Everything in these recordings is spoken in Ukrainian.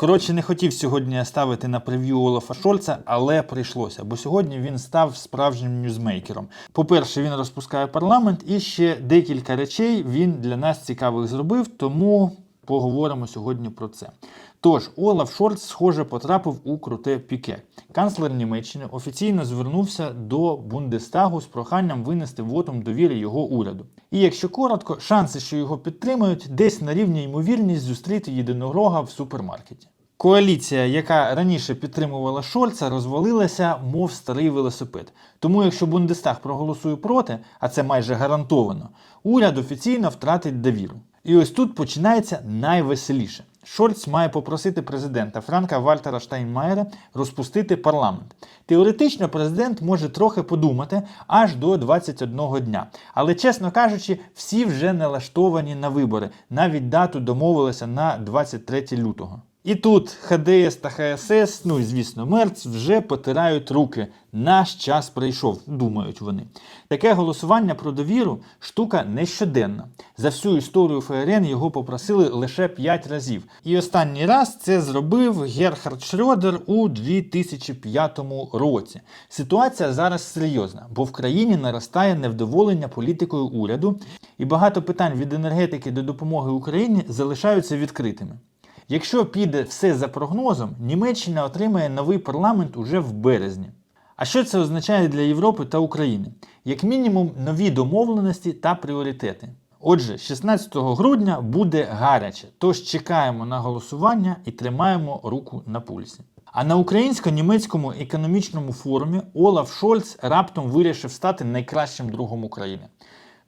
Коротше, не хотів сьогодні ставити на прев'ю Олафа Шольца, але прийшлося, бо сьогодні він став справжнім ньюзмейкером. По-перше, він розпускає парламент, і ще декілька речей він для нас цікавих зробив, тому поговоримо сьогодні про це. Тож, Олаф Шольц, схоже, потрапив у круте піке. Канцлер Німеччини офіційно звернувся до Бундестагу з проханням винести вотум довіри його уряду. І якщо коротко, шанси, що його підтримають, десь на рівні ймовірність зустріти єдинорога в супермаркеті. Коаліція, яка раніше підтримувала Шольца, розвалилася, мов старий велосипед. Тому, якщо Бундестаг проголосує проти, а це майже гарантовано, уряд офіційно втратить довіру. І ось тут починається найвеселіше. Шольц має попросити президента Франка Вальтера Штайнмаєра розпустити парламент. Теоретично президент може трохи подумати аж до 21 дня. Але, чесно кажучи, всі вже налаштовані на вибори. Навіть дату домовилися на 23 лютого. І тут ХДС та ХСС, ну і звісно, Мерц вже потирають руки. Наш час прийшов, думають вони. Таке голосування про довіру штука нещоденна. За всю історію ФРН його попросили лише 5 разів. І останній раз це зробив Герхард Шрёдер у 2005 році. Ситуація зараз серйозна, бо в країні наростає невдоволення політикою уряду, і багато питань від енергетики до допомоги Україні залишаються відкритими. Якщо піде все за прогнозом, Німеччина отримає новий парламент уже в березні. А що це означає для Європи та України? Як мінімум, нові домовленості та пріоритети. Отже, 16 грудня буде гаряче, тож чекаємо на голосування і тримаємо руку на пульсі. А на українсько-німецькому економічному форумі Олаф Шольц раптом вирішив стати найкращим другом України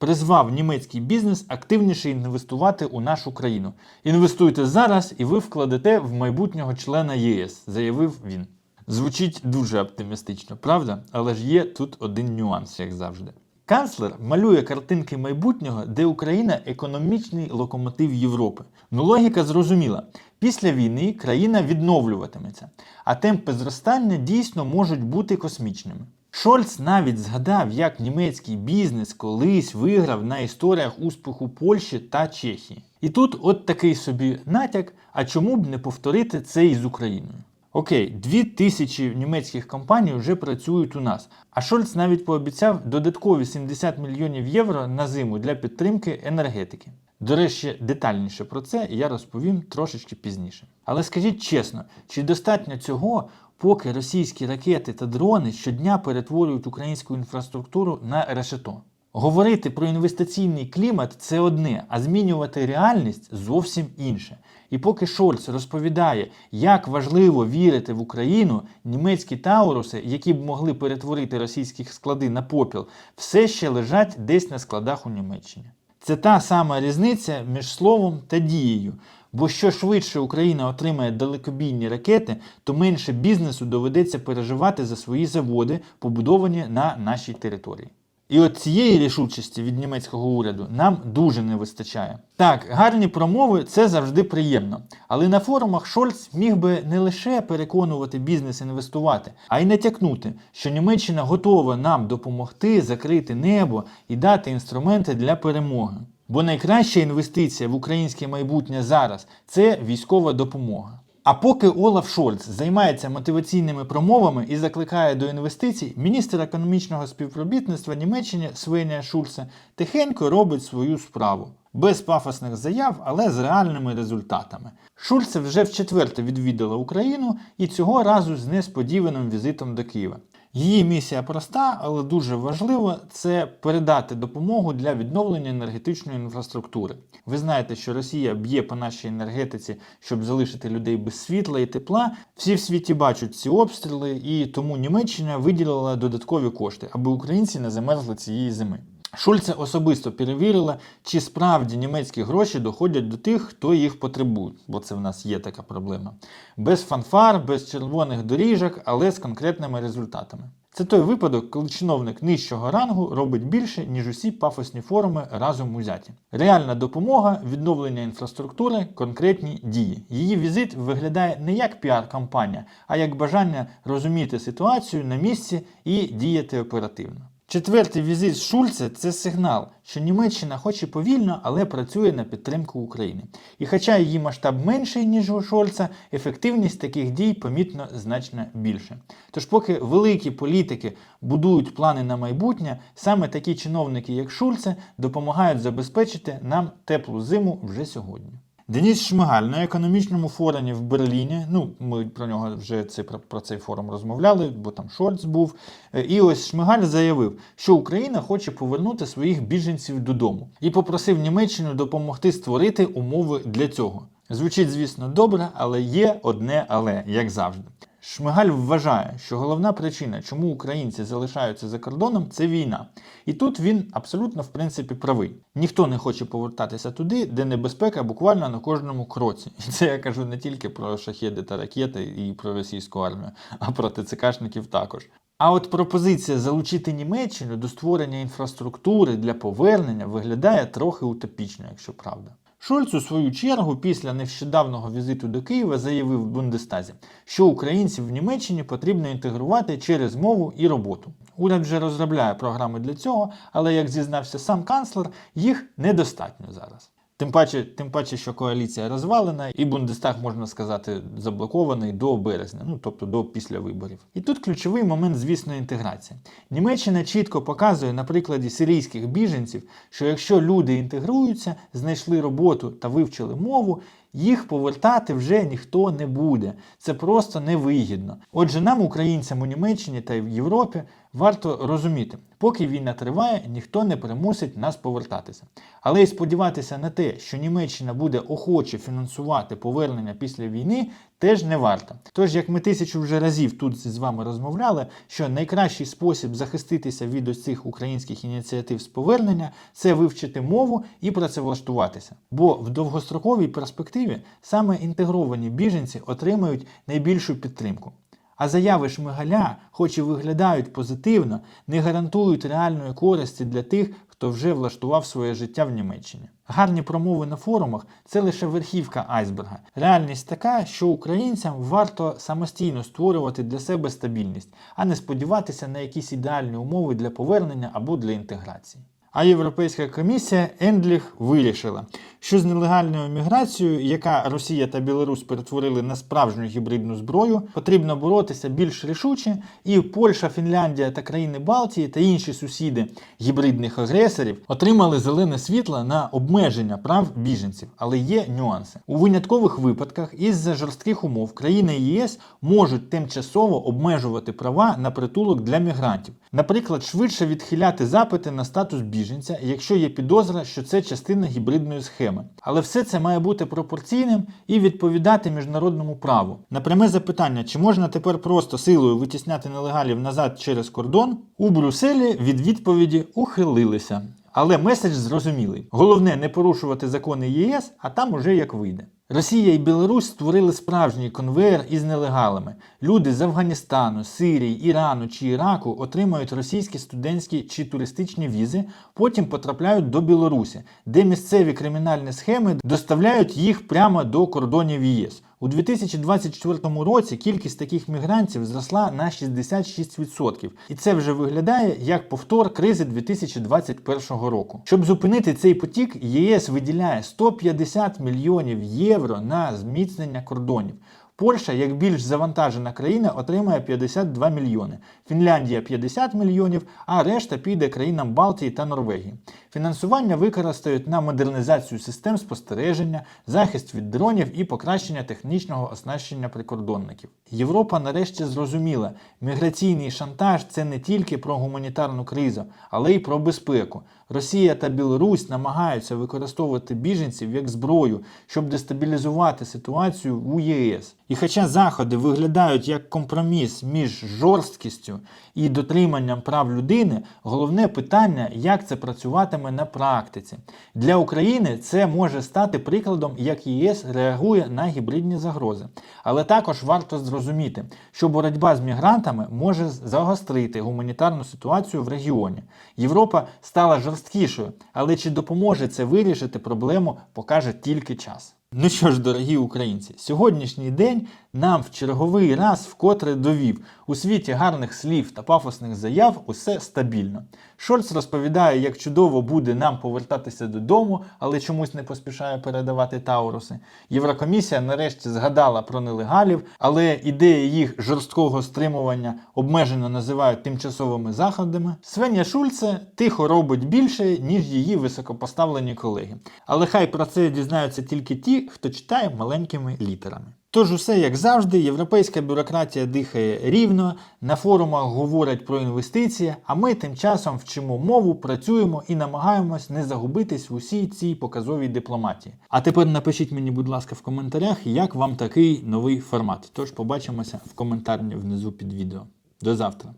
призвав німецький бізнес активніше інвестувати у нашу країну. Інвестуйте зараз, і ви вкладете в майбутнього члена ЄС, заявив він. Звучить дуже оптимістично, правда? Але ж є тут один нюанс, як завжди. Канцлер малює картинки майбутнього, де Україна економічний локомотив Європи. Ну логіка зрозуміла. Після війни країна відновлюватиметься, а темпи зростання дійсно можуть бути космічними. Шольц навіть згадав, як німецький бізнес колись виграв на історіях успіху Польщі та Чехії. І тут от такий собі натяк, а чому б не повторити це і з Україною? Окей, дві тисячі німецьких компаній вже працюють у нас. А Шольц навіть пообіцяв додаткові 70 мільйонів євро на зиму для підтримки енергетики. До речі, детальніше про це я розповім трошечки пізніше. Але скажіть чесно, чи достатньо цього, поки російські ракети та дрони щодня перетворюють українську інфраструктуру на решето? Говорити про інвестиційний клімат це одне, а змінювати реальність зовсім інше. І поки Шольц розповідає, як важливо вірити в Україну, німецькі тауруси, які б могли перетворити російські склади на попіл, все ще лежать десь на складах у Німеччині. Це та сама різниця між словом та дією. Бо що швидше Україна отримає далекобійні ракети, то менше бізнесу доведеться переживати за свої заводи, побудовані на нашій території. І от цієї рішучості від німецького уряду нам дуже не вистачає. Так, гарні промови це завжди приємно. Але на форумах Шольц міг би не лише переконувати бізнес інвестувати, а й натякнути, що Німеччина готова нам допомогти закрити небо і дати інструменти для перемоги. Бо найкраща інвестиція в українське майбутнє зараз це військова допомога. А поки Олаф Шольц займається мотиваційними промовами і закликає до інвестицій, міністр економічного співробітництва Німеччини Свенія Шульце тихенько робить свою справу. Без пафосних заяв, але з реальними результатами. Шульце вже вчетверте відвідала Україну і цього разу з несподіваним візитом до Києва. Її місія проста, але дуже важлива це передати допомогу для відновлення енергетичної інфраструктури. Ви знаєте, що Росія б'є по нашій енергетиці, щоб залишити людей без світла і тепла. Всі в світі бачать ці обстріли, і тому Німеччина виділила додаткові кошти, аби українці не замерзли цієї зими. Шульце особисто перевірила, чи справді німецькі гроші доходять до тих, хто їх потребує, бо це в нас є така проблема. Без фанфар, без червоних доріжок, але з конкретними результатами. Це той випадок, коли чиновник нижчого рангу робить більше, ніж усі пафосні форуми разом узяті. Реальна допомога, відновлення інфраструктури, конкретні дії. Її візит виглядає не як піар-кампанія, а як бажання розуміти ситуацію на місці і діяти оперативно. Четвертий візит Шульца це сигнал, що Німеччина хоч і повільно, але працює на підтримку України. І хоча її масштаб менший, ніж у Шольца, ефективність таких дій помітно значно більше. Тож, поки великі політики будують плани на майбутнє, саме такі чиновники, як Шульце, допомагають забезпечити нам теплу зиму вже сьогодні. Деніс Шмигаль на економічному форумі в Берліні. Ну, ми про нього вже це про, про цей форум розмовляли, бо там Шольц був. Е, І ось Шмигаль заявив, що Україна хоче повернути своїх біженців додому і попросив Німеччину допомогти створити умови для цього. Звучить, звісно, добре, але є одне але, як завжди. Шмигаль вважає, що головна причина, чому українці залишаються за кордоном, це війна. І тут він абсолютно в принципі правий. Ніхто не хоче повертатися туди, де небезпека буквально на кожному кроці. І це я кажу не тільки про шахеди та ракети і про російську армію, а про ТЦКшників також. А от пропозиція залучити Німеччину до створення інфраструктури для повернення виглядає трохи утопічно, якщо правда. Шольц у свою чергу після нещодавнього візиту до Києва заявив в Бундестазі, що українців в Німеччині потрібно інтегрувати через мову і роботу. Уряд вже розробляє програми для цього, але як зізнався сам канцлер, їх недостатньо зараз. Тим паче, тим паче, що коаліція розвалена, і Бундестаг, можна сказати, заблокований до березня, ну тобто до після виборів. І тут ключовий момент, звісно, інтеграція. Німеччина чітко показує на прикладі сирійських біженців, що якщо люди інтегруються, знайшли роботу та вивчили мову, їх повертати вже ніхто не буде. Це просто невигідно. Отже, нам, українцям у Німеччині та в Європі, варто розуміти, поки війна триває, ніхто не примусить нас повертатися. Але й сподіватися на те, що Німеччина буде охоче фінансувати повернення після війни, теж не варто. Тож, як ми тисячу вже разів тут з вами розмовляли, що найкращий спосіб захиститися від ось цих українських ініціатив з повернення це вивчити мову і працевлаштуватися. Бо в довгостроковій перспективі саме інтегровані біженці отримають найбільшу підтримку. А заяви Шмигаля, хоч і виглядають позитивно, не гарантують реальної користі для тих, хто вже влаштував своє життя в Німеччині. Гарні промови на форумах це лише верхівка айсберга. Реальність така, що українцям варто самостійно створювати для себе стабільність, а не сподіватися на якісь ідеальні умови для повернення або для інтеграції. А Європейська комісія Ендліх вирішила, що з нелегальною міграцією, яка Росія та Білорусь перетворили на справжню гібридну зброю, потрібно боротися більш рішуче, і Польща, Фінляндія та країни Балтії та інші сусіди гібридних агресорів отримали зелене світло на обмеження прав біженців. Але є нюанси. У виняткових випадках із-за жорстких умов країни ЄС можуть тимчасово обмежувати права на притулок для мігрантів. Наприклад, швидше відхиляти запити на статус біженця, якщо є підозра, що це частина гібридної схеми. Але все це має бути пропорційним і відповідати міжнародному праву. На пряме запитання, чи можна тепер просто силою витісняти нелегалів назад через кордон, у Брюсселі від відповіді ухилилися. Але меседж зрозумілий. Головне не порушувати закони ЄС, а там уже як вийде. Росія і Білорусь створили справжній конвеєр із нелегалами. Люди з Афганістану, Сирії, Ірану чи Іраку отримують російські студентські чи туристичні візи, потім потрапляють до Білорусі, де місцеві кримінальні схеми доставляють їх прямо до кордонів ЄС. У 2024 році кількість таких мігрантів зросла на 66%. І це вже виглядає як повтор кризи 2021 року. Щоб зупинити цей потік, ЄС виділяє 150 мільйонів євро на зміцнення кордонів. Польща, як більш завантажена країна, отримає 52 мільйони, Фінляндія 50 мільйонів, а решта піде країнам Балтії та Норвегії. Фінансування використають на модернізацію систем спостереження, захист від дронів і покращення технічного оснащення прикордонників. Європа нарешті зрозуміла, міграційний шантаж це не тільки про гуманітарну кризу, але й про безпеку. Росія та Білорусь намагаються використовувати біженців як зброю, щоб дестабілізувати ситуацію у ЄС. І хоча заходи виглядають як компроміс між жорсткістю і дотриманням прав людини, головне питання, як це працюватиме на практиці. Для України це може стати прикладом, як ЄС реагує на гібридні загрози. Але також варто зрозуміти, що боротьба з мігрантами може загострити гуманітарну ситуацію в регіоні. Європа стала жорсткішою, але чи допоможе це вирішити проблему, покаже тільки час. Ну що ж, дорогі українці, сьогоднішній день нам в черговий раз вкотре довів у світі гарних слів та пафосних заяв усе стабільно. Шольц розповідає, як чудово буде нам повертатися додому, але чомусь не поспішає передавати Тауруси. Єврокомісія нарешті згадала про нелегалів, але ідеї їх жорсткого стримування обмежено називають тимчасовими заходами. Свеня Шульце тихо робить більше, ніж її високопоставлені колеги. Але хай про це дізнаються тільки ті, хто читає маленькими літерами. Тож усе як завжди, європейська бюрократія дихає рівно, на форумах говорять про інвестиції, а ми тим часом вчимо мову, працюємо і намагаємось не загубитись в усій цій показовій дипломатії. А тепер напишіть мені, будь ласка, в коментарях, як вам такий новий формат. Тож побачимося в коментарні внизу під відео. До завтра.